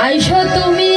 আইসো তুমি